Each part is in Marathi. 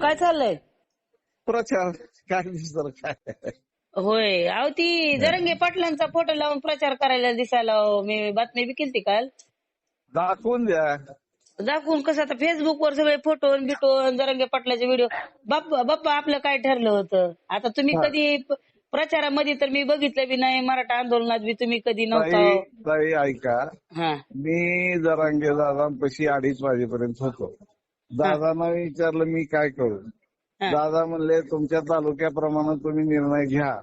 काय चाललंय? प्रचार काय दुसरं काय होय. अहो ती जरंगे पाटलांचा फोटो लावून प्रचार करायला दिसायला. मी बातमी बी केली काल. दाखवून द्या. दाखवून कसं आता फेसबुक वर सगळे फोटो बिटो जरंगे पाटलाचे व्हिडिओ बाप्पा बाप्पा आपलं काय ठरलं होतं? आता तुम्ही हा. कधी प- प्रचारामध्ये तर मी बघितलं बी नाही मराठा आंदोलनात बी तुम्ही कधी नव्हता ताई हो. ताई ऐका. हा. मी जरांगे दादांपाशी अडीच वाजेपर्यंत होतो. दादांना विचारलं मी काय करू. दादा म्हणले तुमच्या तालुक्याप्रमाणे तुम्ही निर्णय घ्या.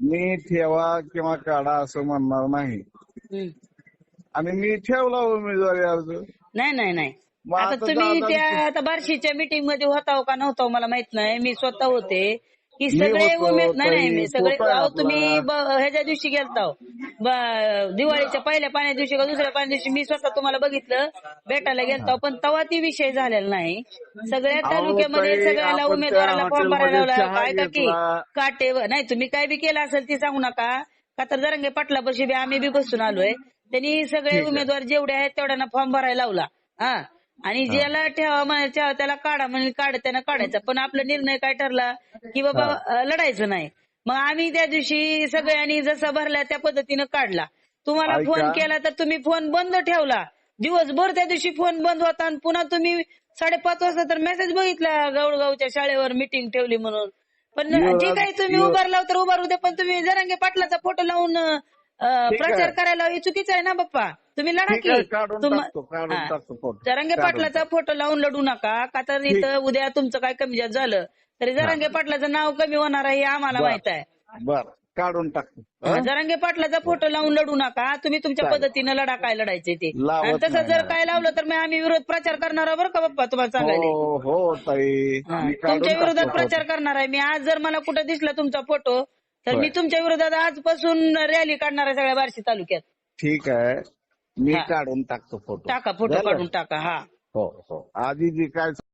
मी ठेवा किंवा काढा असं म्हणणार नाही. आणि मी ठेवला उमेदवारी अर्ज. नाही नाही नाही. आता तुम्ही त्या आता बार्शीच्या मीटिंगमध्ये होता हो का नव्हता हो? मला माहीत नाही. मी स्वतः होते. की सगळे उमेद नाही नाही सगळे अहो. तुम्ही ह्याच्या दिवशी गेलता. दिवाळीच्या पहिल्या पाण्या दिवशी का दुसऱ्या पाण्या दिवशी मी स्वतः तुम्हाला बघितलं भेटायला गेलता पण तेव्हा ती विषय झालेला नाही. सगळ्या तालुक्यामध्ये सगळ्याला उमेदवाराला फॉर्म भरायला लावला. काय का की. काटे नाही तुम्ही काय बी केलं असेल ते सांगू नका. का तर जरंगे पाटलापाशी बी आम्ही बी बसून आलोय. त्यांनी सगळे. उमेदवार जेवढे आहेत तेवढ्यांना फॉर्म भरायला लावला. हा. आणि ज्याला ठेवा म्हणायच्या त्याला काढा म्हणजे काढ त्यानं काढायचा. पण आपला निर्णय काय ठरला? की बाबा लढायचं नाही. मग आम्ही त्या दिवशी सगळ्यांनी जसा भरला त्या पद्धतीनं काढला. तुम्हाला. फोन केला तर तुम्ही फोन बंद ठेवला. दिवसभर त्या दिवशी फोन बंद होता आणि पुन्हा तुम्ही साडेपाच वाजता तर मेसेज बघितला गौडगावच्या शाळेवर मिटिंग ठेवली म्हणून. पण ठीक आहे तुम्ही उभारला तर उभारू दे पण तुम्ही जरांगे पाटलाचा फोटो लावून प्रचार. करायला हे चुकीचं आहे ना बाप्पा? तुम्ही लढा ठीक की. काढून तुम- टाकतो काढून हा. टाकतो फोटो. जरांगे काढून पाटलाचा फोटो लावून लढू नका. का तर इथं उद्या तुमचं काय कमी जास्त झालं तरी जरांगे पाटलाचं नाव कमी होणार आहे हे आम्हाला बरं. माहीत आहे. बर. काढून टाकतो. हा? जरांगे पाटलाचा फोटो लावून लढू नका. तुम्ही तुमच्या चालेल. पद्धतीनं लढा काय लढायचे ते. लावत आणि तसं नाही जर. काय लावलं तर मग आम्ही विरोध प्रचार करणार आहोत बरं का बाप्पा तुम्हाला सांगायला. हो हो ताई. हा, काढून तुमच्या विरोधात प्रचार करणार आहे. मी आज जर मला कुठं दिसला तुमचा फोटो तर होय. मी तुमच्या विरोधात आजपासून रॅली काढणार आहे सगळ्या बार्शी तालुक्यात. ठीक आहे. मी हा. काढून टाकतो फोटो टाका फोटो? काढून टाका हा हो हो आधी जी काय